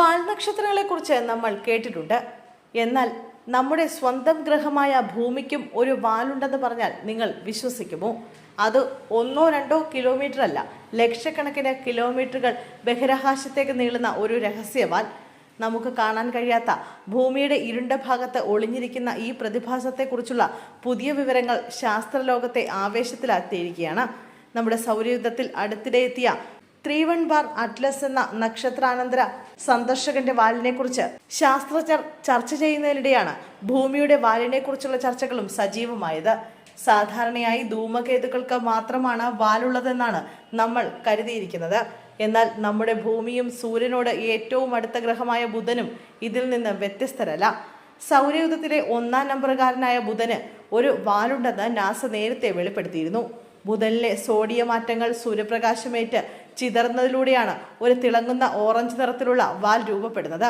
വാൽനക്ഷത്രങ്ങളെക്കുറിച്ച് നമ്മൾ കേട്ടിട്ടുണ്ട്. എന്നാൽ നമ്മുടെ സ്വന്തം ഗ്രഹമായ ഭൂമിക്കും ഒരു വാലുണ്ടെന്ന് പറഞ്ഞാൽ നിങ്ങൾ വിശ്വസിക്കുമോ? അത് ഒന്നോ രണ്ടോ കിലോമീറ്റർ അല്ല ലക്ഷക്കണക്കിന് കിലോമീറ്ററുകൾ ബഹിരാകാശത്തേക്ക് നീളുന്ന ഒരു രഹസ്യവാൽ. നമുക്ക് കാണാൻ കഴിയാത്ത ഭൂമിയുടെ ഇരുണ്ട ഭാഗത്ത് ഒളിഞ്ഞിരിക്കുന്ന ഈ പ്രതിഭാസത്തെക്കുറിച്ചുള്ള പുതിയ വിവരങ്ങൾ ശാസ്ത്രലോകത്തെ ആവേശത്തിലാക്കിയിരിക്കുകയാണ് നമ്മുടെ സൗരയുദ്ധത്തിൽ അടുത്തിടെ എത്തിയ ത്രീ വൺ ബാർ അറ്റ്ലസ് എന്ന നക്ഷത്രാനന്തര സന്ദർശകന്റെ വാലിനെ കുറിച്ച് ശാസ്ത്രജ്ഞർ ചർച്ച ചെയ്യുന്നതിനിടെയാണ് ഭൂമിയുടെ വാലിനെ കുറിച്ചുള്ള ചർച്ചകളും സജീവമായത്. സാധാരണയായി ധൂമകേതുക്കൾക്ക് മാത്രമാണ് വാലുള്ളതെന്നാണ് നമ്മൾ കരുതിയിരിക്കുന്നത്. എന്നാൽ നമ്മുടെ ഭൂമിയും സൂര്യനോട് ഏറ്റവും അടുത്ത ഗ്രഹമായ ബുധനും ഇതിൽ നിന്ന് വ്യത്യസ്തരല്ല. സൗരയൂഥത്തിലെ ഒന്നാം നമ്പറുകാരനായ ബുധന് ഒരു വാലുണ്ടെന്ന് നാസ നേരത്തെ വെളിപ്പെടുത്തിയിരുന്നു. ബുധനിലെ സോഡിയം ആറ്റങ്ങൾ സൂര്യപ്രകാശമേറ്റ് ചിതറുന്നതിലൂടെയാണ് ഒരു തിളങ്ങുന്ന ഓറഞ്ച് നിറത്തിലുള്ള വാൽ രൂപപ്പെടുന്നത്.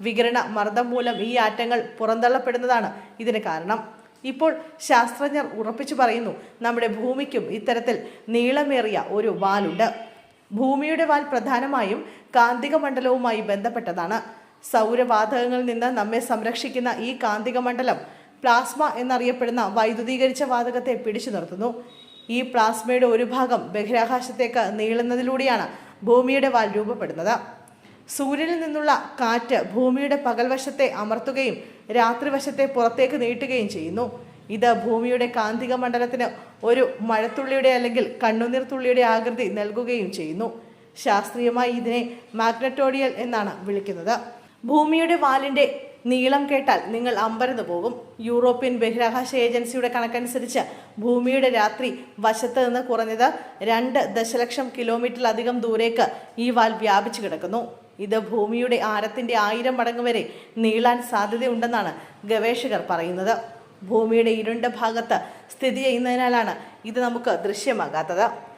വികിരണ മർദ്ദം മൂലം ഈ ആറ്റങ്ങൾ പുറന്തള്ളപ്പെടുന്നതാണ് ഇതിന് കാരണം. ഇപ്പോൾ ശാസ്ത്രജ്ഞർ ഉറപ്പിച്ചു പറയുന്നു നമ്മുടെ ഭൂമിക്കും ഇത്തരത്തിൽ നീളമേറിയ ഒരു വാലുണ്ട്. ഭൂമിയുടെ വാൽ പ്രധാനമായും കാന്തിക മണ്ഡലവുമായി ബന്ധപ്പെട്ടതാണ്. സൗരവാതകങ്ങളിൽ നിന്ന് നമ്മെ സംരക്ഷിക്കുന്ന ഈ കാന്തിക മണ്ഡലം പ്ലാസ്മ എന്നറിയപ്പെടുന്ന വൈദ്യുതീകരിച്ച വാതകത്തെ പിടിച്ചു നിർത്തുന്നു. ഈ പ്ലാസ്മയുടെ ഒരു ഭാഗം ബഹിരാകാശത്തേക്ക് നീളുന്നതിലൂടെയാണ് ഭൂമിയുടെ വാൽ രൂപപ്പെടുന്നത്. സൂര്യനിൽ നിന്നുള്ള കാറ്റ് ഭൂമിയുടെ പകൽവശത്തെ അമർത്തുകയും രാത്രിവശത്തെ പുറത്തേക്ക് നീട്ടുകയും ചെയ്യുന്നു. ഇത് ഭൂമിയുടെ കാന്തിക മണ്ഡലത്തിന് ഒരു മഴത്തുള്ളിയുടെ അല്ലെങ്കിൽ കണ്ണുനീർ തുള്ളിയുടെ ആകൃതി നൽകുകയും ചെയ്യുന്നു. ശാസ്ത്രീയമായി ഇതിനെ മാഗ്നറ്റോഡിയൽ എന്നാണ് വിളിക്കുന്നത്. ഭൂമിയുടെ വാലിന്റെ നീളം കേട്ടാൽ നിങ്ങൾ അമ്പരന്ന് പോകും. യൂറോപ്യൻ ബഹിരാകാശ ഏജൻസിയുടെ കണക്കനുസരിച്ച് ഭൂമിയുടെ രാത്രി വശത്ത് നിന്ന് കുറഞ്ഞത് രണ്ട് ദശലക്ഷം കിലോമീറ്ററിലധികം ദൂരേക്ക് ഈ വാൽ വ്യാപിച്ചു കിടക്കുന്നു. ഇത് ഭൂമിയുടെ ആരത്തിന്റെ ആയിരം മടങ്ങ് വരെ നീളാൻ സാധ്യതയുണ്ടെന്നാണ് ഗവേഷകർ പറയുന്നത്. ഭൂമിയുടെ ഇരുണ്ട ഭാഗത്ത് സ്ഥിതി ചെയ്യുന്നതിനാലാണ് ഇത് നമുക്ക് ദൃശ്യമാകാത്തത്.